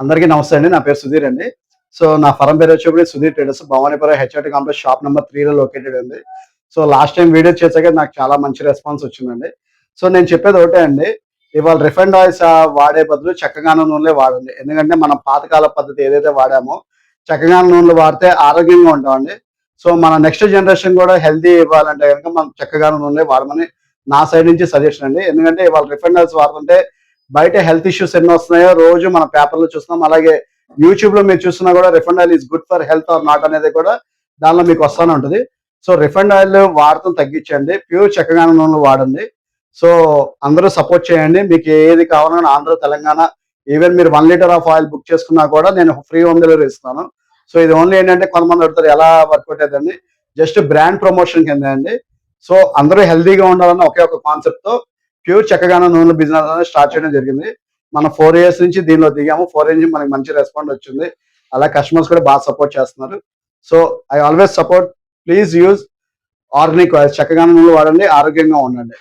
అందరికీ నమస్తే అండి. నా పేరు సుధీర్ అండి. సో నా ఫరం పేరు వచ్చేప్పుడు Sudheer traders Bhavanipuram HRT complex shop number త్రీలో లొకేటెడ్ ఉంది సో లాస్ట్ టైం వీడియో చేసాక నాకు చాలా మంచి రెస్పాన్స్ వచ్చిందండి. సో నేను చెప్పేది ఒకటే అండి. ఇవాళ రిఫైండ్ ఆయిల్స్ వాడే బదులు చక్కగాన నూనెలే వాడండి. ఎందుకంటే మనం పాతకాల పద్ధతి ఏదైతే వాడామో చక్కగాన నూనెలు వాడితే ఆరోగ్యంగా ఉంటామండి. సో మన నెక్స్ట్ జనరేషన్ కూడా హెల్తీ ఇవ్వాలంటే కనుక మనం చక్కగాన నూనె వాడమని నా సైడ్ నుంచి సజెషన్ అండి. ఎందుకంటే ఇవాళ రిఫైండ్ ఆయిల్స్ వాడుతుంటే బయట హెల్త్ ఇష్యూస్ ఎన్ని వస్తున్నాయో రోజు మన పేపర్లో చూస్తున్నాం. అలాగే యూట్యూబ్లో మీరు చూస్తున్నా కూడా refined oil is good for health or not అనేది కూడా దానిలో మీకు వస్తానే ఉంటుంది. సో రిఫండ్ ఆయిల్ వాడటం తగ్గించండి. ప్యూర్ చక్కగానే నూనెలు వాడండి. సో అందరూ సపోర్ట్ చేయండి. మీకు ఏది కావాలన్నా ఆంధ్ర తెలంగాణ ఈవెన్ మీరు one litre of oil book చేసుకున్నా కూడా నేను ఫ్రీ హోమ్ డెలివరీ ఇస్తాను. సో ఇది ఓన్లీ ఏంటంటే కొంతమంది అడుగుతారు ఎలా వర్కౌట్ అవుతుంది జస్ట్ బ్రాండ్ ప్రమోషన్ కింద అండి. సో అందరూ హెల్దీగా ఉండాలన్న ఒకే ఒక కాన్సెప్ట్తో ప్యూర్ చక్కగా నూనె బిజినెస్ అనేది స్టార్ట్ చేయడం జరిగింది. మనం ఫోర్ ఇయర్స్ నుంచి దీనిలో దిగాము. ఫోర్ ఇయర్స్ నుంచి మనకి మంచి రెస్పాండ్ వచ్చింది. అలా కస్టమర్స్ కూడా బాగా సపోర్ట్ చేస్తున్నారు. So I always support please use organic oils చక్కగాన నూనె వాడండి. ఆరోగ్యంగా ఉండండి.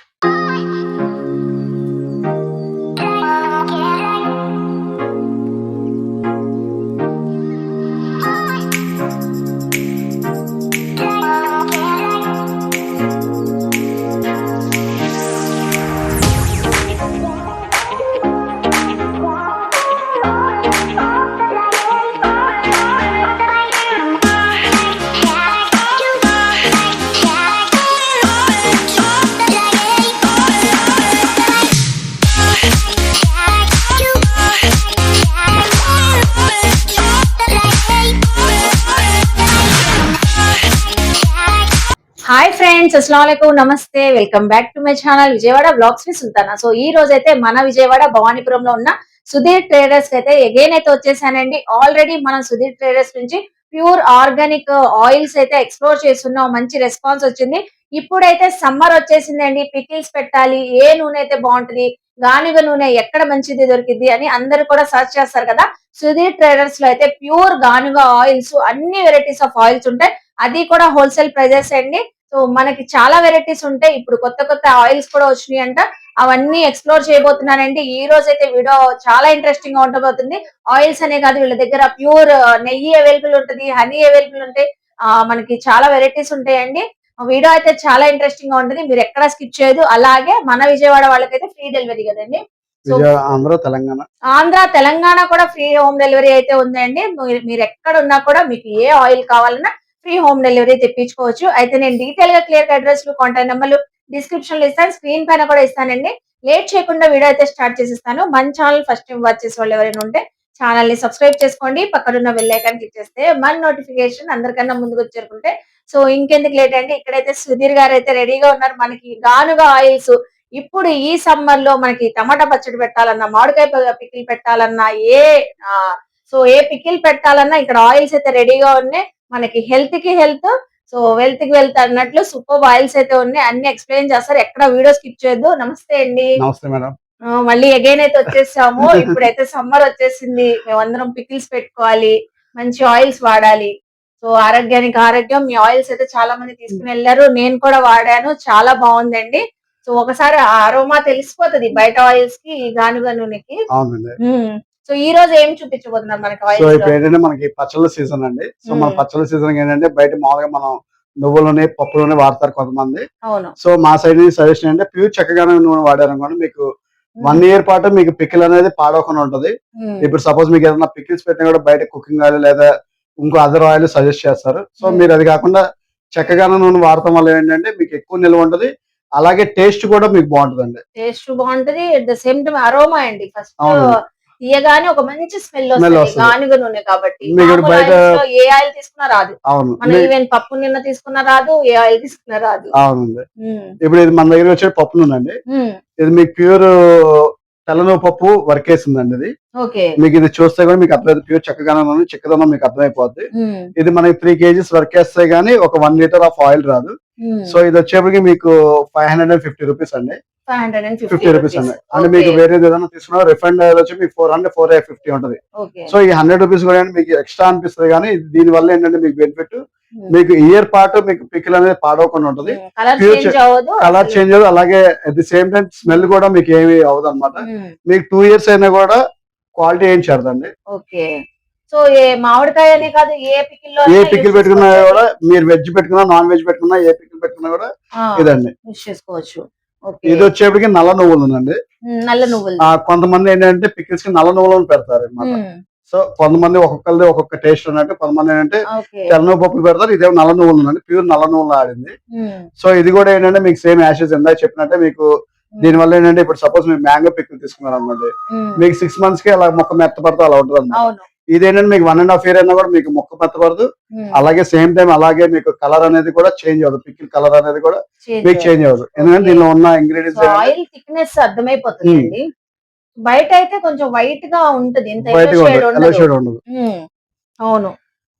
ఫ్రెండ్స్ అస్సలం నమస్తే welcome back to my channel Vijayawada బ్లాగ్స్ని Sultana. So ఈ రోజు అయితే మన విజయవాడ భవానీపురంలో ఉన్న సుధీర్ ట్రేడర్స్ అయితే ఎగైన్ అయితే వచ్చేసానండి. ఆల్రెడీ మనం సుధీర్ ట్రేడర్స్ నుంచి ప్యూర్ ఆర్గానిక్ uh, ఆయిల్స్ అయితే ఎక్స్ప్లోర్ చేస్తున్నాం. మంచి రెస్పాన్స్ వచ్చింది. ఇప్పుడైతే సమ్మర్ వచ్చేసిందండి. పికిల్స్ పెట్టాలి. ఏ నూనె అయితే బాగుంటది? గానుగ నూనె ఎక్కడ మంచిది దొరికింది అని అందరు కూడా సర్చ్ చేస్తారు కదా. సుధీర్ ట్రేడర్స్లో అయితే ప్యూర్ గానుగ ఆయిల్స్ అన్ని వెరైటీస్ ఆఫ్ ఆయిల్స్ ఉంటాయి. అది కూడా హోల్సేల్ ప్రైజెస్ అండి. సో మనకి చాలా వెరైటీస్ ఉంటాయి. ఇప్పుడు కొత్త కొత్త ఆయిల్స్ కూడా వచ్చినాయి అంట అవన్నీ ఎక్స్ప్లోర్ చేయబోతున్నానండి. ఈ రోజు అయితే వీడియో చాలా ఇంట్రెస్టింగ్గా ఉండబోతుంది. ఆయిల్స్ అనే కాదు వీళ్ళ దగ్గర ప్యూర్ నెయ్యి అవైలబుల్ ఉంటుంది హనీ అవైలబుల్ ఉంటాయి. ఆ, మనకి చాలా వెరైటీస్ ఉంటాయండి. వీడియో అయితే చాలా ఇంట్రెస్టింగ్గా ఉంటుంది. మీరు ఎక్కడ స్కిప్ చేయదు అలాగే మన విజయవాడ వాళ్ళకైతే ఫ్రీ డెలివరీ కదండి. ఆంధ్ర తెలంగాణ. ఆంధ్ర తెలంగాణ కూడా ఫ్రీ హోమ్ డెలివరీ అయితే ఉందండి. మీరు ఎక్కడ ఉన్నా కూడా మీకు ఏ ఆయిల్ కావాలన్నా ఫ్రీ హోమ్ డెలివరీ తెప్పించుకోవచ్చు. అయితే నేను డీటెయిల్గా క్లియర్ అడ్రస్లు కాంటాక్ట్ నెంబర్లు డిస్క్రిప్షన్లో ఇస్తాను. స్క్రీన్ పైన కూడా ఇస్తానండి. లేట్ చేయకుండా వీడియో అయితే స్టార్ట్ చేసిస్తాను. మన ఛానల్ ఫస్ట్ టైం వాచ్ చేసే వాళ్ళు ఎవరైనా ఉంటే ఛానల్ని సబ్స్క్రైబ్ చేసుకోండి. పక్కనున్న బెల్ క్లిక్ చేస్తే మన నోటిఫికేషన్ అందరికన్నా ముందుకు వచ్చేరుకుంటే. సో ఇంకెందుకు లేట్ అండి ఇక్కడైతే సుధీర్ గారు అయితే రెడీగా ఉన్నారు. మనకి గానుగా ఆయిల్స్ ఇప్పుడు ఈ సమ్మర్లో మనకి టమాటా పచ్చడి పెట్టాలన్నా మామిడికాయ పికిల్ పెట్టాలన్నా ఏ సో ఏ పికిల్ పెట్టాలన్నా ఇక్కడ ఆయిల్స్ అయితే రెడీగా ఉన్నాయి. మనకి హెల్త్కి హెల్త్ సో వెల్త్కి వెల్త్ అన్నట్లు సూపర్ ఆయిల్స్ అయితే ఉన్నాయి. అన్ని ఎక్స్ప్లెయిన్ చేస్తారు. ఎక్కడ వీడియో స్కిప్ చేయొద్దు. నమస్తే అండి. నమస్తే మేడం. మళ్ళీ అగైన్ అయితే వచ్చేసాము. ఇప్పుడైతే సమ్మర్ వచ్చేసింది. మేమందరం పికిల్స్ పెట్టుకోవాలి. మంచి ఆయిల్స్ వాడాలి. సో ఆరోగ్యానికి ఆరోగ్యం. మీ ఆయిల్స్ అయితే చాలా మంది తీసుకుని వెళ్ళారు. నేను కూడా వాడాను. చాలా బాగుందండి. సో ఒకసారి ఆ అరోమా తెలిసిపోతది బయట ఆయిల్స్కి ఈ సో ఈ రోజు ఏం చూపించబోతున్నారు మనకి సో ఇప్పుడు ఏంటంటే మనకి పచ్చళ్ళ సీజన్ అండి. సో మన. పచ్చళ్ళ సీజన్ ఏంటంటే బయట మామూలుగా మనం నువ్వులని పప్పులని వాడతారు కొంతమంది. సో మా సైడ్ నుంచి సజెషన్ అంటే ప్యూర్ చక్కగానే నూనె వాడారనుకోండి మీకు వన్ ఇయర్ పాటు మీకు పికిల్ అనేది పాడవకుండా ఉంటది. ఇప్పుడు సపోజ్ మీకు ఏదైనా పికిల్స్ పెట్టినా కూడా బయట కుకింగ్ ఆయిల్ లేదా ఇంకో అదర్ ఆయిల్ సజెస్ట్ చేస్తారు. సో. మీరు అది కాకుండా చక్కగానే నూనె వాడటం వల్ల ఏంటంటే మీకు ఎక్కువ నిల్వ ఉంటది. అలాగే టేస్ట్ కూడా మీకు టేస్ట్ బాగుంటది. At the same time aroma అండి. ఫస్ట్ అవును. తీయగానే ఒక మంచి స్మెల్ వస్తుంది. గానుగ నూనె కాబట్టి ఏ ఆయిల్ తీసుకున్నా రాదు అవును మనం ఈవెన్ పప్పు నిన్న తీసుకున్నా రాదు ఏ ఆయిల్ తీసుకున్నా రాదు అవునండి. ఇప్పుడు ఇది మన దగ్గర వచ్చే పప్పు నూనె అండి. ఇది మీకు ప్యూర్ తెల్లనూనె పప్పు వర్క్ వేసిందండి ఇది మీకు ఇది చూస్తే కూడా మీకు అర్థమైంది ప్యూర్ చక్కగానే నూనె చిక్కదనం మీకు అర్థమైపోద్ది. ఇది మనకి త్రీ కేజీస్ వర్క్ వేస్తే గానీ ఒక వన్ లీటర్ ఆఫ్ ఆయిల్ రాదు. సో ఇది వచ్చేప్పటికి మీకు five hundred and fifty rupees అండి 550 ఫిఫ్టీ రూపీస్ అండి. అంటే మీకు. వేరేది ఏదైనా తీసుకున్నా రిఫండ్ వచ్చి మీకు ఫోర్ హండ్రెడ్ ఫోర్ ఫిఫ్టీ ఉంటది సో ఈ హండ్రెడ్ రూపీస్ కూడా మీకు ఎక్స్ట్రా అనిపిస్తుంది కానీ దీని వల్ల ఏంటంటే మీకు బెనిఫిట్. మీకు ఇయర్ పాటు మీకు పికిల్ అనేది పాడవకుండా ఉంటది. మ్మ్. కలర్ చేంజ్ అవ్వదు. అలాగే at the same time smell కూడా మీకు ఏమి అవ్వదు అనమాట మ్మ్. మీకు టూ ఇయర్స్ అయినా కూడా క్వాలిటీ ఏం చేరదండి. ఓకే సో ఏ మామిడికాయ అనే కాదు ఏ పికిల్లో ఏ పికిల్ పెట్టుకున్నా కూడా మీరు వెజ్ పెట్టుకున్నా నాన్ వెజ్ పెట్టుకున్నా ఏ పికిల్ పెట్టుకున్నా కూడా ఇదండి. యూస్ చేసుకోవచ్చు. ఓకే ఇది వచ్చేప్పటికి నల్ల నువ్వులు ఉందండి ఉమ్, నల్ల నువ్వులు. కొంతమంది ఏంటంటే పికిల్స్కి నల్ల నువ్వులను పెడతారు సో కొంతమంది ఒక్కొక్కరిది ఒక్కొక్క టేస్ట్ ఉన్నట్టు కొంతమంది ఏంటంటే తెల్ల పప్పులు పెడతారు ఇదేమో నల్ల నువ్వులు ఉందండి ప్యూర్ నల్ల నువ్వులు ఆడింది. ఉమ్, సో ఇది కూడా ఏంటంటే మీకు సేమ్ యాషెస్ ఇందాక చెప్పినట్టే మీకు దీని వల్ల ఏంటంటే ఇప్పుడు సపోజ్ మీరు మ్యాంగో పిక్కులు తీసుకున్నారు అనమాట ఉమ్, మీకు సిక్స్ మంత్స్కి అలా మొక్క మెత్త పడుతూ అలా ఉంటుంది అనమాట ఇదేంటంటే మీకు వన్ అండ్ హాఫ్ ఇయర్ అయినా కూడా మీకు మొక్క మెత్త పడదు అలాగే సేమ్ టైం అలాగే మీకు కలర్ అనేది కూడా చేంజ్ అవ్వదు. పిక్కిల్ కలర్ అనేది కూడా మీకు చేంజ్ అవ్వదు. ఎందుకంటే దీనిలో ఉన్న ఇంగ్రీడియంట్స్ అర్థమైపోతుంది బయట అయితే కొంచెం వైట్గా ఉంటది ఇంత షేడ్ ఉండదు. అవును.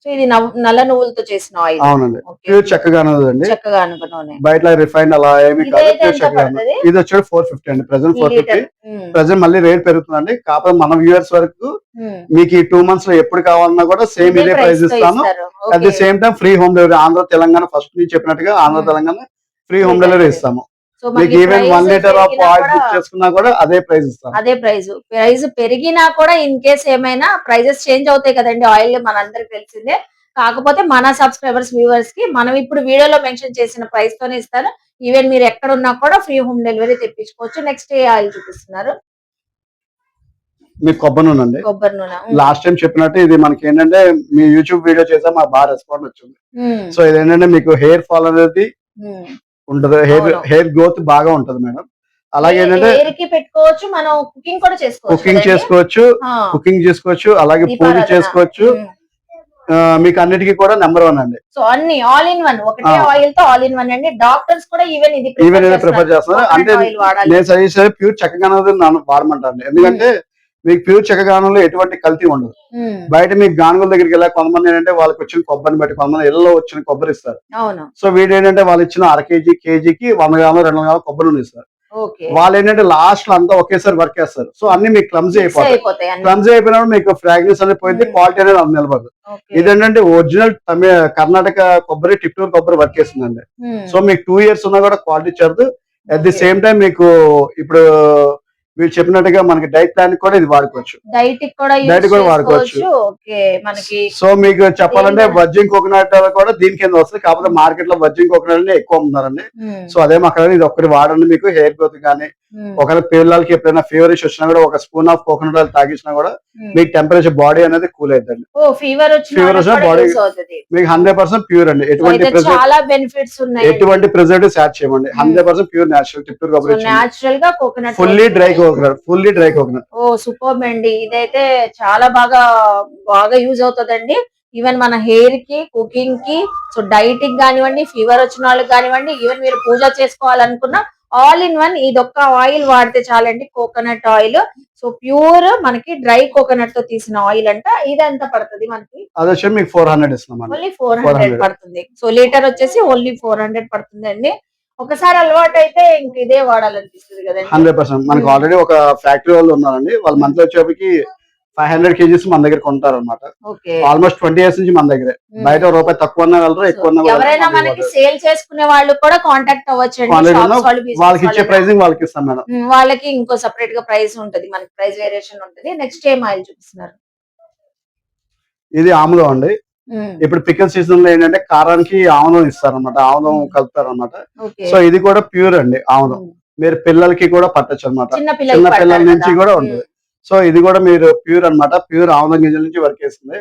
సో ఇది నల్ల నువ్వులతో చేసిన ఆయిల్ అవునండి. ప్యూర్ చక్కగా అండి చక్కగా అనుకున్న నూనె బయట రిఫైండ్ అలా ఏమి కాదు. ప్యూర్ చక్కగా ఇది వచ్చేది ఫోర్ ఫిఫ్టీ అండి. ప్రెసెంట్ ఫోర్ ఫిఫ్టీ ప్రెసెంట్ మళ్ళీ రేట్ పెరుగుతుందండి. కాకపోతే మన వ్యూవర్స్ వరకు. మీకు ఈ టూ మంత్స్లో ఎప్పుడు కావాలన్నా కూడా సేమ్ ఇదే ప్రైస్ ఇస్తాను. At the. Same time free home delivery Andhra Telangana first నుంచి చెప్పినట్టుగా Andhra. Telangana free home delivery. ఇస్తాము. సో మీకు మనకి even price one litre of పెరిగినా ఆయిల్ కూడా బుక్ చేసుకున్నా కూడా అదే ప్రైస్ ఇస్తాం అదే ప్రైస్ ప్రైస్ పెరిగినా కూడా ఇన్ కేస్ ఏమైనా ప్రైజెస్ చేంజ్ అవుతాయి కదండి ఆయిల్ మనందరికి తెలిసిందే. కాకపోతే మన సబ్స్క్రైబర్స్ వ్యూవర్స్కి మనం ఇప్పుడు వీడియోలో మెన్షన్ చేసిన ప్రైస్ తోనే ఇస్తాను. ఈవెన్ మీరు ఎక్కడ ఉన్నా కూడా ఫ్రీ హోమ్ డెలివరీ తెప్పించుకోవచ్చు. నెక్స్ట్ ఏ ఆయిల్ చూపిస్తున్నారు. మీకు కొబ్బరి నూనె అండి. కొబ్బరి నూనె. లాస్ట్ టైం చెప్పినట్టు ఇది మనకి ఏంటంటే మీ యూట్యూబ్ వీడియో చేసా మాకు బాగా రెస్పాండ్ వచ్చింది. సో ఇది ఏంటంటే మీకు హెయిర్ ఫాల్ అనేది. ఉంటది. హెయిర్. హెయిర్ గ్రోత్ బాగా ఉంటది మేడం. అలాగే ఏంటంటే పెట్టుకోవచ్చు మనం కుకింగ్ కూడా చేసుకోవచ్చు కుకింగ్? చేసుకోవచ్చు కుకింగ్ చేసుకోవచ్చు అలాగే పూజ. చేసుకోవచ్చు. మీకు అన్నిటికీ కూడా నెంబర్ వన్ అండి. సో అన్ని ఆల్ ఇన్ వన్. ఒకటే. ఆయిల్తో ఆల్ ఇన్ వన్ అండి. డాక్టర్స్ కూడా ఈవెన్ ఇది ఈవెన్ ఇదే ప్రిఫర్ చేస్తున్నారు. అంటే నేను సజెస్ట్ ప్యూర్ నన్ను వాడమంటాను ఎందుకంటే మీకు ప్యూర్ చక్కగానంలో ఎటువంటి కల్తీ ఉండదు. బయట మీకు గానుగుల దగ్గరికి వెళ్ళా కొంతమంది ఏంటంటే వాళ్ళకి వచ్చిన కొబ్బరిని బట్టి కొంతమంది ఇళ్ళలో వచ్చిన కొబ్బరి ఇస్తారు. సో వీడు ఏంటంటే వాళ్ళు ఇచ్చిన అర కేజీ కేజీకి వంద గ్రాములు రెండు వందల గ్రాములు కొబ్బరి నూనె ఇస్తారు వాళ్ళు ఏంటంటే లాస్ట్లో అంతా ఒకేసారి వర్క్ చేస్తారు. సో అన్ని మీకు క్లమ్జీ అయిపోతాయి. క్లమ్జీ అయిపోయినప్పుడు మీకు ఫ్రాగ్రెన్స్ అనేది పోయింది. క్వాలిటీ అనేది అది నిలబడదు. ఇదేంటంటే ఒరిజినల్ తమిళ కర్ణాటక కొబ్బరి టిప్టూర్ కొబ్బరి వర్క్ చేస్తుందండి. సో మీకు టూ ఇయర్స్ ఉన్నా కూడా క్వాలిటీ చేరదు అట్ ది. సేమ్ టైం మీకు ఇప్పుడు మీరు చెప్పినట్టుగా మనకి డైట్ ప్లాన్ కూడా ఇది వాడుకోవచ్చు. డైట్ కూడా డైట్ కూడా వాడుకోవచ్చు. సో మీకు చెప్పాలంటే వర్జిన్ కోకోనట్ కూడా దీని కింద వస్తుంది కాకపోతే మార్కెట్లో వర్జిన్ కోకోనట్ ఎక్కువ అమ్ముతున్నారండి ఉమ్, సో అదే అక్కడ ఇది ఒక్కటి వాడండి మీకు హెయిర్ గ్రోత్ కానీ ఒకవేళ పిల్లలకి ఎప్పుడైనా ఫీవర్ ఇష్యూ వచ్చినా కూడా ఒక స్పూన్ ఆఫ్ కోకోనట్ ఆయిల్ తాగించినా కూడా ఉమ్. మీకు టెంపరేచర్ బాడీ అనేది కూల్ అవుతుంది ఓ ఫీవర్ వచ్చిన అవుతుంది. మీకు హండ్రెడ్ పర్సెంట్ ప్యూర్ అండి. ఎటువంటి అయితే ప్రిజర్వ్ చాలా బెనిఫిట్స్ ఉన్నాయి. ఎటువంటి ప్రిజర్వేటివ్స్ యాడ్ చేయమండి. హండ్రెడ్ పర్సెంట్ ప్యూర్ నేచురల్ కొబ్బరి న్యాచురల్గా coconut fully dry coconut fully dry coconut ఓ సూపర్ అండి. ఇదైతే చాలా బాగా బాగా యూజ్ అవుతుందండి. ఈవెన్ మన హెయిర్కి కుకింగ్కి సో డైట్కి కానివ్వండి ఫీవర్ వచ్చిన వాళ్ళకి కానివ్వండి ఈవెన్ మీరు పూజ చేసుకోవాలనుకున్నా ఆల్ ఇన్ వన్ ఇదొక్క ఆయిల్ వాడితే చాలండి కోకోనట్ ఆయిల్ సో ప్యూర్ మనకి డ్రై కోకోనట్తో తీసిన ఆయిల్ అంట. ఇది ఎంత పడుతుంది మనకి? అది వచ్చి మీకు four hundred only four hundred 400. పడుతుంది. సో లీటర్ వచ్చేసి ఓన్లీ ఫోర్ హండ్రెడ్ పడుతుంది అండి. ఒకసారి అలవాటు అయితే ఇంక ఇదే వాడాలనిపిస్తుంది కదండి. హండ్రెడ్ పర్సెంట్ మనకి. ఆల్రెడీ ఒక ఫ్యాక్టరీ వాళ్ళు ఉన్నారండి. వాళ్ళు మంత్లీ వచ్చేప్పటికి ఫైవ్ హండ్రెడ్ కేజీస్ మన దగ్గర కొంటారు అనమాట ఆల్మోస్ట్ ట్వంటీ ఇయర్స్ నుంచి మన దగ్గరే. బయట ఒక రూపాయి తక్కువ వెళ్ళరు ఎక్కువ ఎవరైనా. మనకి సేల్ చేసుకునే వాళ్ళు కూడా కాంటాక్ట్ అవ్వచ్చు వాళ్ళకి ఇచ్చే ప్రైసింగ్ వాళ్ళకి ఇస్తాం మేడం. వాళ్ళకి ఇంకో సెపరేట్గా ప్రైస్ ఉంటది మనకి ప్రైస్ వేరియేషన్ ఉంటది. నెక్స్ట్ ఏం ఆయిల్ చూపిస్తున్నారు? ఇది ఆముదం అండి. ఉమ్, ఇప్పుడు పికల్ సీజన్లో ఏంటంటే కారానికి ఆముదం ఇస్తారు అనమాట ఆముదం Hmm. కలుపుతారు అనమాట సో ఇది కూడా ప్యూర్ అండి ఆముదం. మీరు పిల్లలకి కూడా పట్టచ్చు అనమాట చిన్న పిల్లల నుంచి కూడా ఉంటుంది. సో ఇది కూడా మీరు ప్యూర్ అన్నమాట. ప్యూర్ ఆముదం గింజల నుంచి వర్క్ చేస్తుంది.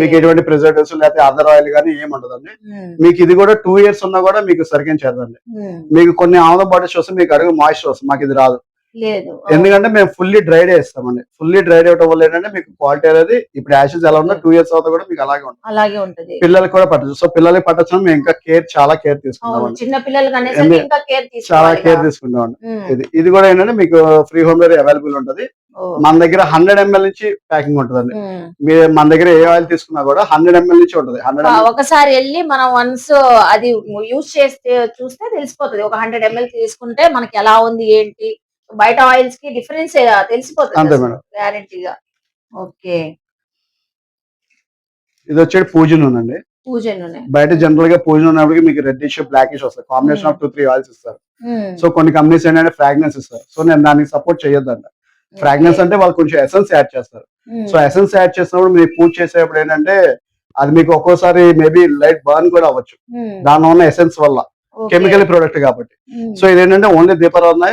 మీకు ఎటువంటి ప్రిజర్వేటివ్స్ లేకపోతే అదర్ ఆయిల్ కానీ ఏం ఉండదండి మీకు ఇది కూడా టూ ఇయర్స్ ఉన్నా కూడా మీకు సరిగ్గా చేద్దండి. మీకు కొన్ని ఆముదం బాటిల్స్ వస్తే మీకు అడుగు మాయిశ్చర్ వస్తుంది మాకు ఇది రాదు. ఎందుకంటే మేము ఫుల్లీ డ్రైడ్ వేస్తామండి ఫుల్లీ డ్రైడ్ అవ్వడం వల్ల ఏంటంటే మీకు క్వాలిటీ అనేది ఇప్పుడు యాషెస్ ఎలా ఉన్నా టూ ఇయర్స్ అవుతా కూడా మీకు అలాగే ఉంటుంది. అలాగే ఉంటది. పిల్లలకి కూడా పట్టచ్చు సో పిల్లలకి పట్టచ్చు మేము ఇంకా కేర్ చాలా కేర్ తీసుకుంటామండి. చిన్న పిల్లలకి చాలా కేర్ తీసుకుంటామండి. ఉమ్, ఇది ఇది కూడా ఏంటంటే మీకు ఫ్రీ హోమ్ డెలివరీ అవైలబుల్ ఉంటుంది. మన దగ్గర హండ్రెడ్ ఎంఎల్ నుంచి ప్యాకింగ్ ఉంటుందండి. మీరు మన దగ్గర ఏ ఆయిల్ తీసుకున్నా కూడా హండ్రెడ్ ఎంఎల్ నుంచి ఉంటుంది. హండ్రెడ్ ఒకసారి వెళ్ళి మనం వన్స్ అది యూజ్ చేస్తే చూస్తే తెలిసిపోతుంది. ఒక హండ్రెడ్ ఎంఎల్ తీసుకుంటే మనకి ఎలా ఉంది ఏంటి? బయట ఆయిల్స్కి డిఫరెన్స్ అంతే తెలిసిపోతుంది మేడం. గ్యారంటీగా ఓకే. ఇది వచ్చేది పూజ నూనె అండి పూజ నూనె. బయట జనరల్గా పూజ నూనె మీకు రెడ్డిష్ బ్లాకిష్ వస్తాయి. Combination of two three oils ఇస్తారు. సో కొన్ని కంపెనీస్ ఏంటంటే ఫ్రాగ్రెన్స్ ఇస్తారు. సో నేను దానికి సపోర్ట్ చేయొద్దంట. ఫ్రాగ్రెన్స్ అంటే వాళ్ళు కొంచెం ఎసెన్స్ యాడ్ చేస్తారు. సో ఎసెన్స్ యాడ్ చేసినప్పుడు మీరు పూజ చేసేటప్పుడు ఏంటంటే అది మీకు ఒక్కోసారి మేబీ లైట్ బర్న్ కూడా అవ్వచ్చు. దానిలో ఉన్న ఎసెన్స్ వల్ల. కెమికల్ ప్రోడక్ట్ కాబట్టి. సో ఇదేంటంటే ఓన్లీ దీపారాధన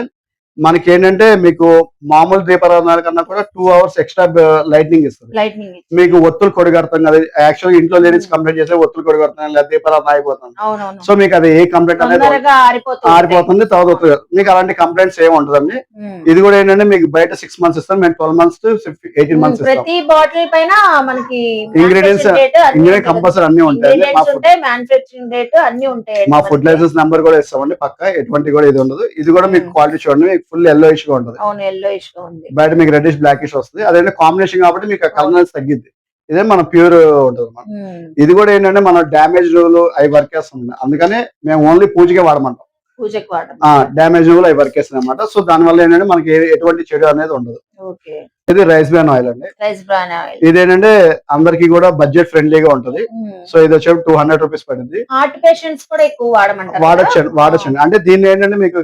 మనకి ఏంటంటే మీకు మామూలు దీపారాధన కన్నా కూడా టూ అవర్స్ ఎక్స్ట్రా లైట్నింగ్ ఇస్తుంది. మీకు ఒత్తులు కొడిగడతాం కదా యాక్చువల్ ఇంట్లో లేడీస్ కంప్లైంట్ చేస్తే ఒత్తులు కొడిగడతాం లేదా దీపారాధన అయిపోతుంది. సో మీకు అది ఏ కంప్లైంట్ అనేది ఆరిపోతుంది తర్వాత ఒత్తులు మీకు అలాంటి కంప్లైంట్స్ ఏమి ఉంటుందండి ఇది కూడా ఏంటంటే మీకు బయట సిక్స్ మంత్స్ ఇస్తాం మేము ట్వెల్వ్ మంత్స్ ఎయిటీన్ మంత్స్ ప్రతి బాటిల్ పైన మనకి Ingredients- ఇంగ్రీడియంట్ కంపల్సరీ అన్ని ఉంటాయి మా ఇంగ్రీడియంట్స్ ఫుడ్ ఉంటాయి మ్యానుఫాక్చరింగ్ డేట్ అన్ని ఉంటాయి మా ఫుడ్ లైసెన్స్ నెంబర్ కూడా ఇస్తామండి పక్క ఎటువంటి కూడా ఇది ఉండదు. ఇది కూడా మీకు. క్వాలిటీ చూడండి ఫుల్ ఎల్లో గా ఉంటుంది. అవును ఎల్లో ఇష్గా ఉంది. బయట మీకు రెడ్డిష్ బ్లాకిష్ వస్తుంది. అదే కాంబినేషన్ కాబట్టి మీకు కలర్ తగ్గిద్ది. ఇదే మన ప్యూర్ ఉంటుంది ఉమ్, ఇది కూడా ఏంటంటే మన డ్యామేజ్ రూల్ అవి వర్క్ చేస్తుంది అందుకనే మేము ఓన్లీ పూజకే వాడమంటాం. పూజకి వాడడం డ్యామేజ్ రూల్ అవి వర్క్ చేస్తుంది అనమాట సో దాని వల్ల ఏంటంటే మనకి ఎటువంటి చెడు అనేది ఉండదు. ఇది రైస్ బ్రాన్ ఆయిల్ అండి. రైస్ బ్రాన్ ఆయిల్ ఇది ఏంటంటే అందరికి కూడా బడ్జెట్ ఫ్రెండ్లీగా ఉంటుంది. సో ఇది వచ్చి టూ హండ్రెడ్ రూపీస్ పడింది. హార్ట్ పేషెంట్స్ కూడా ఎక్కువ వాడమంటారు వాడొచ్చండి కదా? వాడొచ్చండి అంటే దీన్ని ఏంటంటే మీకు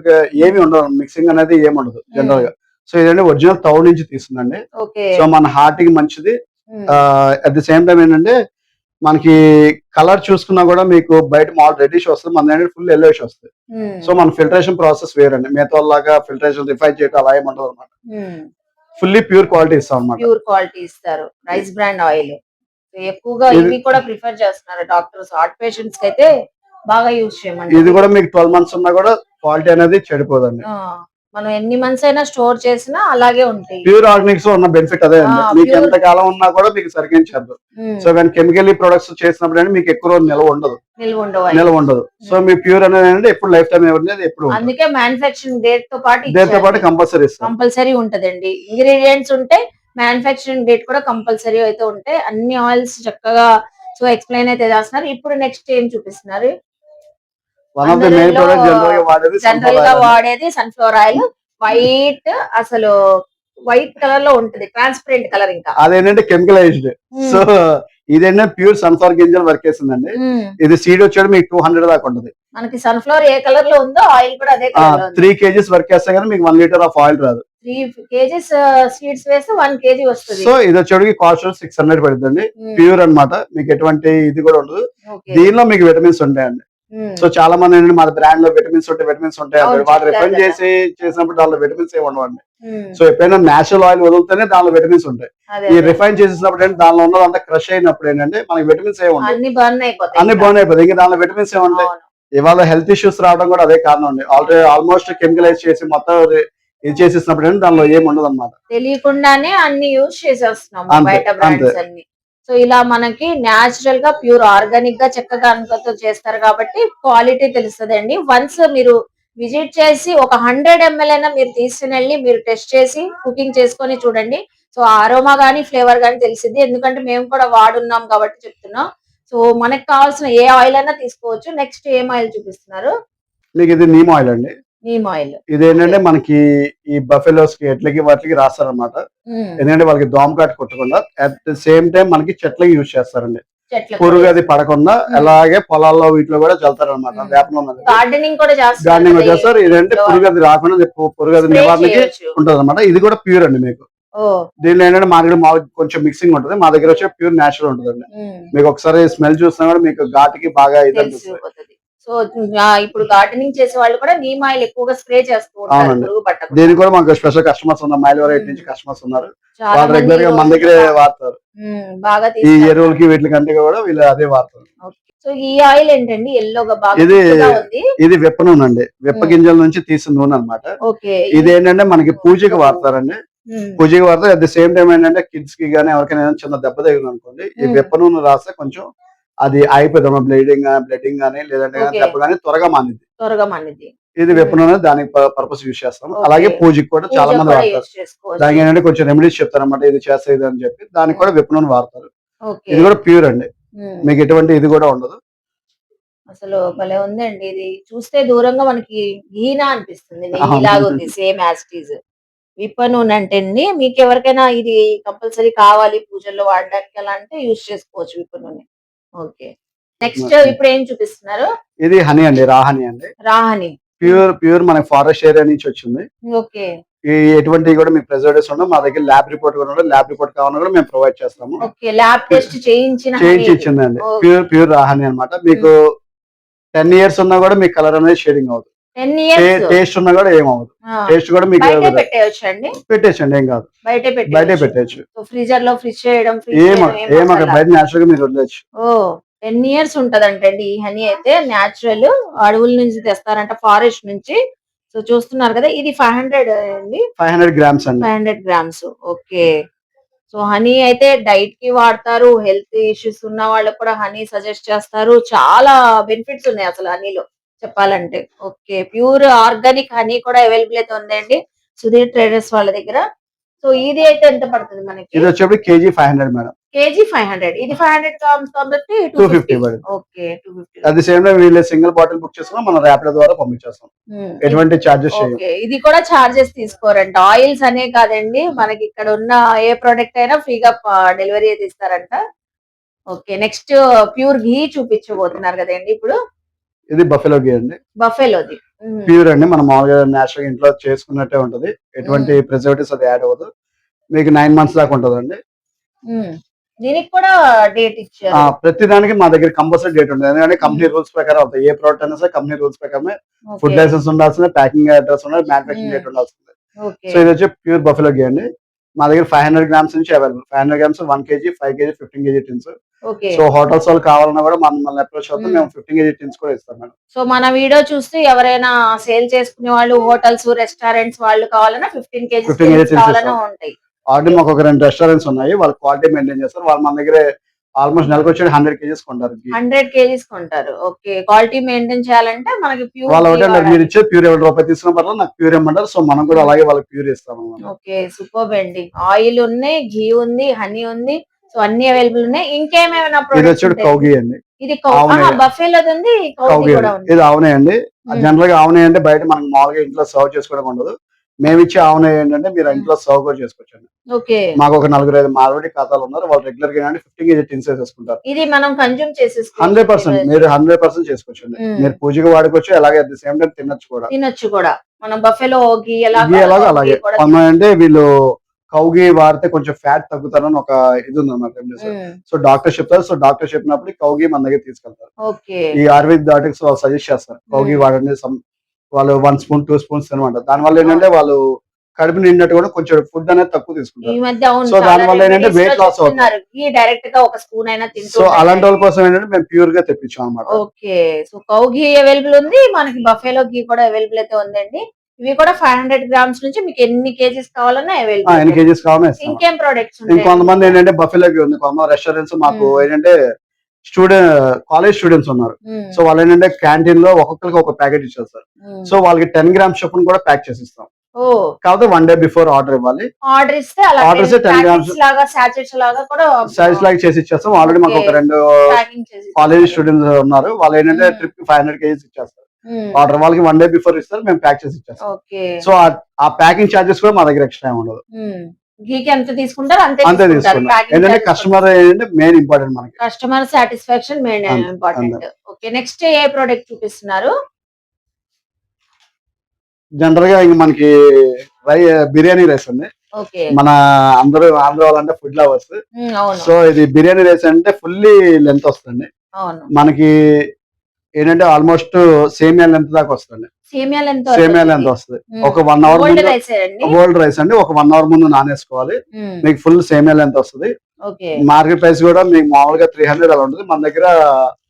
ఏమి ఉండదు. మిక్సింగ్ అనేది ఏమి ఉండదు జనరల్గా. సో ఇదంటే ఒరిజినల్ తౌడు నుంచి తీస్తుందండి. ఓకే. సో మన హార్ట్కి మంచిది. అట్ ది సేమ్ టైం ఏంటంటే మనకి కలర్ చూసుకున్నా కూడా మీకు బయట మాల్ రెడ్డిష్ వస్తుంది మన ఏంటంటే ఫుల్ ఎల్లోష్ వస్తుంది. ఉమ్, సో మన ఫిల్టరేషన్ ప్రాసెస్ వేరండి. మిగతా లాగా ఫిల్టరేషన్ రిఫైన్ చేయడం అలా ఏమంటది అనమాట. ఫుల్లీ ప్యూర్ క్వాలిటీ ఇస్తాం అనమాట ప్యూర్ క్వాలిటీ ఇస్తారు. రైస్ బ్రాండ్ ఆయిల్ ఎక్కువగా ఇది- ఇవి కూడా ప్రిఫర్ చేస్తున్నారు డాక్టర్స్ హార్ట్ పేషెంట్స్కి అయితే బాగా యూజ్ చేయమండి ఇది కూడా మీకు ట్వెల్వ్ మంత్స్ ఉన్నా కూడా క్వాలిటీ అనేది చెడిపోదండి. మనం ఎన్ని మంత్స్ అయినా స్టోర్ చేసినా అలాగే ఉంటాయి. ప్యూర్ ఆర్గానిక్స్ ఉన్న బెనిఫిట్ అదే అండి. మీకు ఎంత కాలం ఉన్నా కూడా మీకు సరిగ్గా చేద్దాం సో కానీ కెమికల్ ప్రొడక్ట్స్ చేసినప్పుడు అంటే మీకు ఎక్కువ రోజు నిల్వ ఉండదు. నిల్వ ఉండదు. సో మీ ప్యూర్ అనేది ఎప్పుడు లైఫ్ టైం అనేది ఎప్పుడు. అందుకే మ్యానుఫాక్చరింగ్ డేట్తో పాటు దీంతో పాటు కంపల్సరీ కంపల్సరీ ఉంటదండి. ఇంగ్రీడియంట్స్ ఉంటే మ్యానుఫాక్చరింగ్ డేట్ కూడా కంపల్సరీ అయితే ఉంటాయి అన్ని ఆయిల్స్ చక్కగా సో ఎక్స్ప్లెయిన్ అయితే చేస్తున్నారు. ఇప్పుడు నెక్స్ట్ ఏం చూపిస్తున్నారు వన్ ఆఫ్ ది మెయిన్ అందరిలో ప్రొడక్ట్ జనరల్గా వాడేది సన్ఫ్లవర్ ఆయిల్ వైట్ అసలు వైట్ కలర్లో ఉంటది ట్రాన్స్పరెంట్ కలర్ ఇంకా. అదేంటంటే కెమికలైజ్డ్ సో ఇదేంటంటే ప్యూర్ సన్ఫ్లవర్ గింజలు వర్క్ మ్మ్. ఇది సీడ్ వచ్చాడు మీకు టూ హండ్రెడ్ దాకా ఉంటుంది. మనకి సన్ఫ్లవర్ ఏ కలర్లో ఉందో ఆయిల్ కూడా అదే త్రీ కేజీస్ వర్క్ చేస్తే కానీ మీకు వన్ లీటర్ ఆఫ్ ఆయిల్ రాదు. త్రీ కేజీస్ సీడ్స్ వేస్తే వన్ కేజీ వస్తుంది. సో ఇది వచ్చేటికి కాస్ట్ సిక్స్ హండ్రెడ్ పడుతుంది. ప్యూర్ అన్నమాట. మీకు ఎటువంటి ఇది కూడా ఉండదు. దీనిలో మీకు విటమిన్స్ ఉంటాయండి. సో చాలా మంది ఏంటంటే మన బ్రాండ్లో విటమిన్స్ ఉంటాయి విటమిన్స్ ఉంటాయి. వాటి రిఫైన్. చేసి చేసినప్పుడు దానిలో విటమిన్స్ ఏమి ఉండవండి మ్మ్. సో ఎప్పుడైనా నేచురల్ ఆయిల్ వదిలితేనే దానిలో విటమిన్స్ ఉంటాయి ఈ. రిఫైన్ చేసేసినప్పుడు ఏంటి దానిలో ఉన్నదంతా క్రష్ అయినప్పుడు ఏంటంటే మనకి విటమిన్స్ ఏమి ఉంటాయి అన్ని బర్న్ అయిపోతాయి ఇంకా. దానిలో విటమిన్స్ ఏమి ఉంటాయి. ఇవాళ హెల్త్ ఇష్యూస్ రావడం కూడా అదే కారణం అండి ఆల్రెడీ ఆల్మోస్ట్ కెమికలైజ్ చేసి మొత్తం ఇది చేసేసినప్పుడు ఏంటి దానిలో ఏమి ఉండదు అనమాట తెలియకుండానే అన్ని యూజ్ చేసేస్తున్నాం బయట బ్రాండ్స్. అన్ని సో ఇలా మనకి న్యాచురల్గా ప్యూర్ ఆర్గానిక్గా చక్కగా అనుకతో చేస్తారు కాబట్టి క్వాలిటీ తెలుస్తుంది వన్స్ మీరు విజిట్ చేసి ఒక హండ్రెడ్ ఎంఎల్ అయినా మీరు తీసుకుని వెళ్ళి మీరు టెస్ట్ చేసి కుకింగ్ చేసుకొని చూడండి. సో ఆరోమా గానీ ఫ్లేవర్ గానీ తెలిసింది ఎందుకంటే మేము కూడా వాడున్నాం కాబట్టి చెప్తున్నాం. సో మనకు కావాల్సిన ఏ ఆయిల్ అయినా తీసుకోవచ్చు. నెక్స్ట్ ఏం ఆయిల్ చూపిస్తున్నారు? మీకు ఇది నీమ్ ఆయిల్ అండి. నీమ్ ఆయిల్. ఇది ఏంటంటే మనకి ఈ బఫెలోస్కి ఎట్లకి వాటికి రాస్తారనమాట ఎందుకంటే వాళ్ళకి దోమ కాటు కొట్టకుండా అట్ ద సేమ్ టైం మనకి చెట్లకి యూజ్ చేస్తారండి. పురుగు అది పడకుండా అలాగే పొలాల్లో వీటిలో కూడా చల్లుతారు అనమాట. వేపనం గార్డెనింగ్ కూడా చేస్తారు గార్డెనింగ్ ఇదంటే పురుగు అది రాకుండా ఇది పు- పురుగు అది Spray నివారణకి. ఉంటుంది అనమాట ఇది కూడా ప్యూర్ అండి మీకు. దీనిలో ఏంటంటే మార్కెట్ మా కొంచెం మిక్సింగ్ ఉంటుంది. మా దగ్గర వచ్చే ప్యూర్ నేచురల్ ఉంటుందండి. ఉమ్, మీకు ఒకసారి స్మెల్ చూసినా కూడా మీకు ఘాటుకి బాగా ఇది సో ఇప్పుడు గార్డెనింగ్ చేసే వాళ్ళు కూడా నీమ్ ఆయిల్ ఎక్కువగా స్ప్రే చేస్తూ ఉంటారు దీనికి కూడా మాకు స్పెషల్ కస్టమర్స్ ఉన్నారు. మైలవరం నుంచి కస్టమర్స్ ఉన్నారు. వాళ్ళు రెగ్యులర్గా మన దగ్గరే వాడతారు. బాగా ఈ. ఎరువులకి వీటికంటే కూడా వీళ్ళు అదే వాడతారు. సో ఈ ఆయిల్ ఏంటండి? ఎల్లోగా బాగా ఇది- ఇది విప్ప నూనె అండి. విప్ప. గింజల నుంచి తీసిన నూనె అనమాట ఇది ఏంటంటే మనకి పూజకి వాడతారండి. పూజకి వాడతారు. అట్ ద సేమ్ టైం ఏంటంటే కిడ్స్కి కానీ ఎవరికైనా చిన్న దెబ్బ తగిలింది అనుకోండి ఈ. విప్ప నూనె రాస్తే కొంచెం అది అయిపోతుంది బ్లీడింగ్ బ్లడింగ్ కానీ లేదంటే. దెబ్బ కానీ త్వరగా మానింది త్వరగా మనిది ఇది విప్ప నూనె దానికి పర్పస్ యూజ్ చేస్తాం. అలాగే పూజకి కూడా చాలా మంది వాడతారు. దానికి ఏంటంటే కొంచెం రెమెడీస్ చెప్తారన్నమాట. ఇది చేస్తే ఇది అని చెప్పి దానికి కూడా విప్ప నూనె వాడతారు ఇది కూడా ప్యూర్ అండి. మీకు ఎటువంటి ఇది కూడా ఉండదు. అసలు భలే ఉందండి ఇది. చూస్తే దూరంగా మనకి గీనా అనిపిస్తుంది. ఉంది సేమ్ యాస్టీజ్ విప్ప నూనె అంటే మీకు ఎవరికైనా ఇది కంపల్సరీ కావాలి పూజల్లో వాడడానికి అలా అంటే యూజ్ చేసుకోవచ్చు విప్ప నూనె ఓకే. నెక్స్ట్. ఇప్పుడు ఏం చూపిస్తున్నారు? ఇది హనీ అండి రా హనీ అండి. Raw honey. ప్యూర్ ప్యూర్ మనకి ఫారెస్ట్ ఏరియా నుంచి వచ్చింది. ఓకే. ఈ ఎటువంటి కూడా మీకు ప్రెజర్వేటివ్స్ ఉండవు మా దగ్గర ల్యాబ్ రిపోర్ట్ కూడా ఉండదు. ల్యాబ్ రిపోర్ట్ కావాలన్నా కూడా మేము ప్రొవైడ్ చేస్తాము. ఓకే. ల్యాబ్ టెస్ట్ చేయించిన చేయించి. ఇచ్చిందండి. ప్యూర్ ప్యూర్ రాహని అన్నమాట. మీకు టెన్ ఇయర్స్ ఉన్నా కూడా మీకు కలర్ అనేది షేడింగ్ అవుతుంది. టెన్ ఇయర్స్ టేస్ట్ ఉన్నా కూడా ఏం అవ్వదు టేస్ట్ కూడా మీకు పెట్టేసండి ఏం కాదు. బయటే బయటే పెట్టేయచ్చు. ఫ్రీజర్లో ఫ్రిడ్జ్ చేయడం freeze ఏం చేయడం ఏం ఏం అక్కడ అవసరం బయట నేచురల్గా మీరు వదిలేచ్చు. ఓ టెన్ ఇయర్స్ ఉంటదంటండి ఈ హనీ అయితే. న్యాచురల్ అడవుల నుంచి తెస్తారంట ఫారెస్ట్ నుంచి. సో చూస్తున్నారు కదా ఇది ఫైవ్ హండ్రెడ్ అండి. ఫైవ్ హండ్రెడ్ గ్రామ్స్ అండి. Five hundred grams okay. So honey అయితే డైట్కి వాడతారు. హెల్త్ ఇష్యూస్ ఉన్న వాళ్ళకి కూడా హనీ సజెస్ట్ చేస్తారు. చాలా బెనిఫిట్స్ ఉన్నాయి అసలు హనీలో. చెప్పాలంటే. ఓకే. ప్యూర్ ఆర్గానిక్ హనీ కూడా అవైలబుల్ అయితే ఉందండి. సుధీర్ ట్రేడర్స్ వాళ్ళ దగ్గర. సో ఇది అయితే ఎంత పడుతుంది మనకి? ఇది వచ్చేప్పుడు kg five hundred madam. Kg five hundred. ఇది ఫైవ్ హండ్రెడ్ కాబట్టి two 250 fifty. Okay. Two fifty. At the same time వీళ్ళు సింగిల్ బాటిల్ బుక్ చేసుకున్నా మనం ర్యాపిడో ద్వారా పంపించేస్తాం. ఎటువంటి చార్జెస్ ఇది కూడా చార్జెస్ తీసుకోరంట. ఆయిల్స్ అనే కాదండి. మనకి ఇక్కడ ఉన్న ఏ ప్రోడక్ట్ అయినా ఫ్రీగా డెలివరీ అయితే ఇస్తారంట. ఓకే. నెక్స్ట్ ప్యూర్ ఘీ చూపించబోతున్నారు కదండి ఇప్పుడు. ఇది బఫెలో గీ అండి. బఫెలోది ప్యూర్ అండి. మనం మామూలుగా నేచురల్ ఇంట్లో చేసుకున్నట్టే ఉంటది. ఎటువంటి ప్రిజర్వేటివ్స్ అది యాడ్ అవ్వదు. మీకు నైన్ మంత్స్ దాకా ఉంటదండి. దీనికి కూడా డేట్ ఇచ్చారు. ప్రతి దానికి మా దగ్గర కంపల్సరీ డేట్ ఉంటుంది. ఎందుకంటే కంపెనీ రూల్స్ ప్రకారం అవుతాయి. ఏ ప్రోడక్ట్ అయినా సరే కంపెనీ రూల్స్ ప్రకారమే ఫుడ్ లైసెన్స్ ఉండాల్సిందే ప్యాకింగ్ అడ్రస్ ఉండాలి మ్యానుఫాక్చరింగ్ Hmm. డేట్ ఉండాల్సిందే. సో ఇది వచ్చి ప్యూర్ బఫెలో గీ అండి. మా దగ్గర ఫైవ్ హండ్రెడ్ గ్రామ్స్ నుంచి available five hundred grams one kg five kg fifteen kg tins okay. So hotels వాళ్ళు కావాలన్నా కూడా మనం మన అప్రోచ్ అవుతాం. మేము ఫిఫ్టీన్ కేజీ టిన్స్ కూడా ఇస్తాం మేడం. సో మన వీడియో చూస్తే ఎవరైనా సేల్ చేసుకునే వాళ్ళు హోటల్స్ రెస్టారెంట్స్ వాళ్ళు కావాలన్నా ఫిఫ్టీన్ 15 కేజీస్ kgs కావాలన్నా ఉంటాయి. ఆల్రెడీ మాకు ఒక రెండు రెస్టారెంట్స్ ఉన్నాయి. వాళ్ళు క్వాలిటీ మెయింటైన్ చేస్తారు. వాళ్ళు మన దగ్గర ఆల్మోస్ట్ నెలకు వచ్చి హండ్రెడ్ కేజీస్ కొంటారు. హండ్రెడ్ కేజీస్ కొంటారు. ఓకే. క్వాలిటీ మెయింటైన్ చేయాలంటే మనకి ప్యూర్ వాళ్ళు ఒకటే మీరు ఇచ్చే ప్యూర్ ఎవరి రూపాయి తీసుకున్న పర్లేదు నాకు ప్యూర్ ఇమ్మంటారు. సో మనం కూడా అలాగే వాళ్ళకి ప్యూర్ ఇస్తాం. ఓకే. సూపర్ అండి. ఆయిల్ ఉన్నాయి ఘీ ఉంది హనీ ఉంది. సో అన్ని అవైలబుల్ ఉన్నాయి. ఇంకేమేమైనా ఇది వచ్చి? కౌగి అండి. ఇది అవునే. బఫేలోది ఉంది కౌగి ఇది ఆవునే అండి. జనరల్గా ఆవునే అంటే బయట మనకి మామూలుగా ఇంట్లో సర్వ్ చేసుకోవడం ఉండదు. మేము ఇచ్చే ఆవునే ఏంటంటే మీరు. ఇంట్లో సర్వ్ కూడా మాకు ఒక నలుగురు ఐదు మార్వాడి ఖాతాలు ఉన్నారు. వాళ్ళు రెగ్యులర్గా ఫిఫ్టీన్ కేజీ టిన్స్ వేసేసుకుంటారు. ఇది మనం కన్జ్యూమ్ హండ్రెడ్ పర్సెంట్. మీరు హండ్రెడ్ పర్సెంట్ చేసుకోవచ్చు. మీరు పూజకి వాడుకోవచ్చు. అలాగే అట్ ది సేమ్ టైం తినొచ్చు కూడా. తినొచ్చు కూడా. మనం బఫేలో ఎలాగో అలాగే. అంటే వీళ్ళు కౌగి వాడితే కొంచెం ఫ్యాట్ తగ్గుతారని ఒక ఇది ఉంది అనమాట సో డాక్టర్ చెప్తారు. సో డాక్టర్ చెప్పినప్పుడు కౌగి మన దగ్గర తీసుకెళ్తారు. ఈ ఆయుర్వేద డాక్టర్స్ సజెస్ట్ చేస్తారు. కౌగి. వాడండి. వాళ్ళు వన్ స్పూన్ టూ స్పూన్స్ తినమంటారు దానివల్ల ఏంటంటే వాళ్ళు కడుపు నిండినట్టు కూడా కొంచెం ఫుడ్ అనేది తక్కువ ఈ తీసుకుంటారు మధ్య అవును So, దానివల్ల ఏంటంటే loss అవుతున్నారు ఘీ డైరెక్ట్గా ఒక స్పూన్ అయినా తింటూ సో అలాంటి వాళ్ళ కోసం ఏంటంటే మేము ప్యూర్గా తెప్పించాం అనమాట okay. So cow ghee available ఉంది. మనకి బఫేలో ఘీ కూడా అవైలబుల్ అయితే ఉందండి. ఇవి కూడా ఫైవ్ హండ్రెడ్ గ్రామ్స్ నుంచి మీకు ఎన్ని కేజీస్ కావాలన్నా ఎన్ని అవైలబుల్ కేజీస్ కావాలని ఇస్తాం. ఇంకేం ప్రొడక్ట్స్ ఇంకొంతమంది ఏంటంటే బఫెలోకి ఉంది. కొంతమంది రెస్టారెంట్స్ మాకు. ఏంటంటే స్టూడెంట్ కాలేజ్ స్టూడెంట్స్ ఉన్నారు. సో వాళ్ళు ఏంటంటే క్యాంటీన్లో ఒక్కొక్కరికి ఒక ప్యాకెట్ ఇచ్చేస్తారు. సో వాళ్ళకి టెన్ గ్రామ్స్ చొప్పున కూడా ప్యాక్ చేసి ఇస్తాం కాకపోతే వన్ డే బిఫోర్ ఆర్డర్ ఇవ్వాలి. ఆర్డర్ ఇస్తే అలా Order ఇస్తే 10 grams. packets లాగా సాచెట్స్ లాగా కూడా సైజ్ లాగా చేసి ఇచ్చేస్తాం. ఆల్రెడీ మాకు ఒక. రెండు కాలేజ్ స్టూడెంట్స్ ఉన్నారు. వాళ్ళు ఏంటంటే. ట్రిప్ ఫైవ్ హండ్రెడ్ కేజీస్ ఇచ్చేస్తారు. ఆర్డర్ వాళ్ళకి వన్ డే బిఫోర్ ఇస్తారు. మేము ప్యాక్ చేసి ఇచ్చేస్తాం. సో ఆ ప్యాకింగ్ చార్జెస్ కూడా మా దగ్గర ఎక్స్ట్రా ఉండదు. ఘీకి ఎంత తీసుకుంటారు అంతే అంతే తీసుకున్నాం. ఏంటంటే కస్టమర్ ఏంటంటే మెయిన్ ఇంపార్టెంట్ మనకి. Customer satisfaction main important okay next ఏ ప్రోడక్ట్ చూపిస్తున్నారు? జనరల్గా ఇంక మనకి బిర్యానీ రైస్ ఉంది మన అందరూ ఆంధ్ర వాళ్ళంటే ఫుడ్ లవర్స్ సో ఇది బిర్యానీ రైస్ అంటే ఫుల్లీ లెంత్ వస్తుంది మనకి ఏంటంటే ఆల్మోస్ట్ సేమియా లెంత్ దాకా వస్తుంది సేమియాలు ఎంత వస్తుంది? ఒక వన్ అవర్ ఓల్డ్ ముందు రైస్ అండి? అండి. ఒక వన్ అవర్ ముందు నానేసుకోవాలి. మీకు ఫుల్ సేమియా లెంత్ వస్తుంది? మార్కెట్ ప్రైస్ కూడా మీకు మామూలుగా త్రీ హండ్రెడ్ అలా ఉంటుంది. మన దగ్గర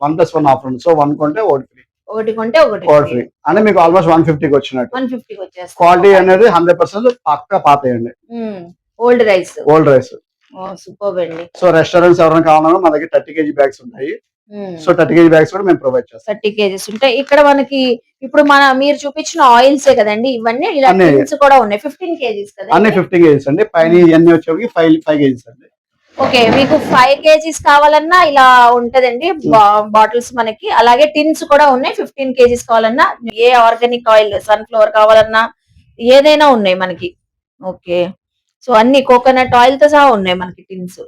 వన్ ప్లస్ వన్ ఆఫర్ ఉంది సో వన్ కొంటే ఒకటి ఫ్రీ ఒకటి కొంటే ఒకటి ఒకటి ఫ్రీ అంటే మీకు ఆల్మోస్ట్ వన్ ఫిఫ్టీకి వచ్చినట్టు. వన్ ఫిఫ్టీకి వచ్చేస్తుంది. క్వాలిటీ అనేది హండ్రెడ్ పర్సెంట్ పక్క పాతయండి. Old rice old rice super అండి. సో రెస్టారెంట్స్ ఎవరైనా కావాలన్నా మా దగ్గర థర్టీ కేజీ బ్యాగ్స్ ఉంటాయి. సో థర్టీ కేజీ బ్యాగ్స్ కూడా మేము ప్రొవైడ్ చేస్తాం. థర్టీ కేజీస్ ఉంటాయి. ఇక్కడ మనకి ఇప్పుడు మన మీరు చూపించిన ఆయిల్స్ కదండి ఇవన్నీ ఇలా. టిన్స్ కూడా ఉన్నాయి. ఫిఫ్టీన్ కేజీస్ కదా అన్ని ఫిఫ్టీ కేజీస్ అండి. పైన ఇవన్నీ వచ్చేవి ఫైవ్ ఫైవ్ కేజీస్ అండి. ఓకే మీకు ఫైవ్ కేజీస్ కావాలన్నా ఇలా ఉంటదండి. బాటిల్స్ మనకి. అలాగే టిన్స్ కూడా ఉన్నాయి. ఫిఫ్టీన్ కేజీస్ కావాలన్నా. ఏ ఆర్గానిక్ ఆయిల్ సన్ఫ్లవర్ కావాలన్నా ఏదైనా ఉన్నాయి మనకి. ఓకే. సో అన్ని కోకోనట్ ఆయిల్తో సహా ఉన్నాయి మనకి టిన్స్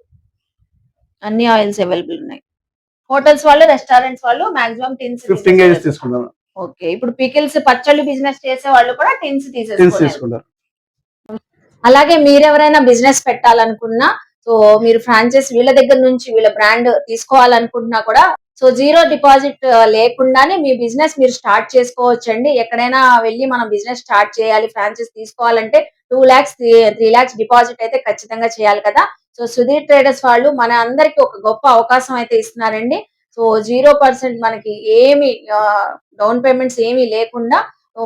అన్ని ఆయిల్స్ అవైలబుల్ ఉన్నాయి. హోటల్స్ వాళ్ళు రెస్టారెంట్స్ వాళ్ళు మాక్సిమం టిన్స్ ఫిఫ్టీన్ కేజీస్ తీసుకుంటాం ఓకే ఇప్పుడు పికిల్స్ పచ్చళ్ళు బిజినెస్ చేసే వాళ్ళు కూడా టిన్స్ తీసుకుంటారు. అలాగే మీరెవరైనా బిజినెస్ పెట్టాలనుకున్నా సో మీరు ఫ్రాంచైజ్ వీళ్ళ దగ్గర నుంచి వీళ్ళ బ్రాండ్ తీసుకోవాలనుకుంటున్నా కూడా సో జీరో డిపాజిట్ లేకుండానే మీ బిజినెస్ మీరు స్టార్ట్ చేసుకోవచ్చండి. ఎక్కడైనా వెళ్ళి మనం బిజినెస్ స్టార్ట్ చేయాలి ఫ్రాంచైజ్ తీసుకోవాలంటే two lakhs three lakhs deposit అయితే ఖచ్చితంగా చేయాలి కదా. సో సుధీర్ ట్రేడర్స్ వాళ్ళు మన అందరికి ఒక గొప్ప అవకాశం అయితే ఇస్తున్నారండి. సో జీరో పర్సెంట్ మనకి ఏమి డౌన్ పేమెంట్స్ ఏమీ లేకుండా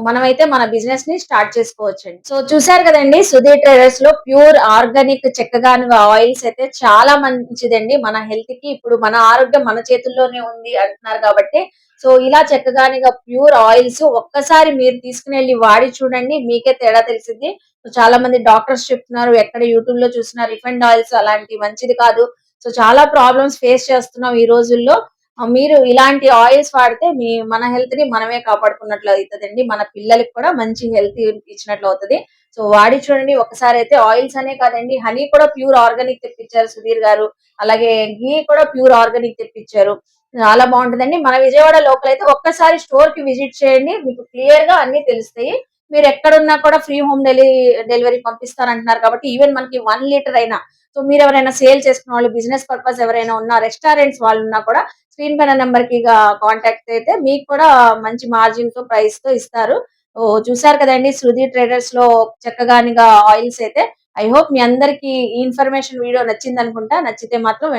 మనమైతే మన బిజినెస్ని స్టార్ట్ చేసుకోవచ్చండి. సో చూసారు కదండి సుధీర్ ట్రేడర్స్లో ప్యూర్ ఆర్గానిక్ చెక్కగానుగ ఆయిల్స్ అయితే చాలా మంచిదండి. మన హెల్త్కి ఇప్పుడు మన ఆరోగ్యం మన చేతుల్లోనే ఉంది అంటున్నారు కాబట్టి. సో ఇలా చెక్కగానిగా ప్యూర్ ఆయిల్స్ ఒక్కసారి మీరు తీసుకుని వెళ్ళి వాడి చూడండి మీకే తేడా తెలిసింది. సో చాలా మంది డాక్టర్స్ చెప్తున్నారు ఎక్కడ యూట్యూబ్లో చూసిన రిఫైండ్ ఆయిల్స్ అలాంటి మంచిది కాదు. సో చాలా ప్రాబ్లమ్స్ ఫేస్ చేస్తున్నాం ఈ రోజుల్లో. మీరు ఇలాంటి ఆయిల్స్ వాడితే మీ మన హెల్త్ని మనమే కాపాడుకున్నట్లు అవుతుందండి. మన పిల్లలకి కూడా మంచి హెల్త్ ఇచ్చినట్లు అవుతుంది. సో వాడి చూడండి ఒకసారి అయితే ఆయిల్స్ అనే కాదండి హనీ కూడా ప్యూర్ ఆర్గానిక్ తెప్పించారు సుధీర్ గారు. అలాగే ఘీ కూడా ప్యూర్ ఆర్గానిక్ తెప్పించారు. చాలా బాగుంటుందండి. మన విజయవాడ లోపల అయితే ఒక్కసారి స్టోర్కి విజిట్ చేయండి. మీకు క్లియర్గా అన్ని తెలుస్తాయి. మీరు ఎక్కడున్నా కూడా ఫ్రీ హోమ్ డెలివరీ డెలివరీ పంపిస్తారంటున్నారు కాబట్టి ఈవెన్ మనకి వన్ లీటర్ అయినా. సో మీరు ఎవరైనా సేల్ చేసుకున్న వాళ్ళు బిజినెస్ పర్పస్ ఎవరైనా ఉన్నా రెస్టారెంట్స్ వాళ్ళు ఉన్నా కూడా స్క్రీన్ పైన నెంబర్కి కాంటాక్ట్ అయితే మీకు కూడా మంచి మార్జిన్తో ప్రైస్తో ఇస్తారు. ఓ చూసారు కదండి శృతి ట్రేడర్స్లో చక్కగానిగా ఆయిల్స్ అయితే. ఐ హోప్ మీ అందరికి ఈ ఇన్ఫర్మేషన్ వీడియో నచ్చింది అనుకుంటా. నచ్చితే మాత్రం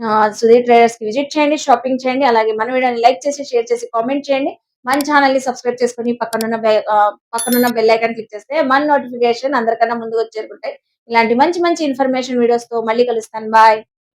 ఆ, సుధీర్ ట్రేడర్స్కి విజిట్ చేయండి షాపింగ్ చేయండి. అలాగే మన వీడియోని లైక్ చేసి షేర్ చేసి కామెంట్ చేయండి. మన ఛానల్ని సబ్స్క్రైబ్ చేసుకుని పక్కనున్న ఆ, పక్కనున్న బెల్ ఐకాన్ క్లిక్ చేస్తే మన నోటిఫికేషన్ అందరికన్నా ముందుకు వచ్చేరుకుంటాయి. ఇలాంటి మంచి మంచి ఇన్ఫర్మేషన్ వీడియోస్తో మళ్ళీ కలుస్తాను. బాయ్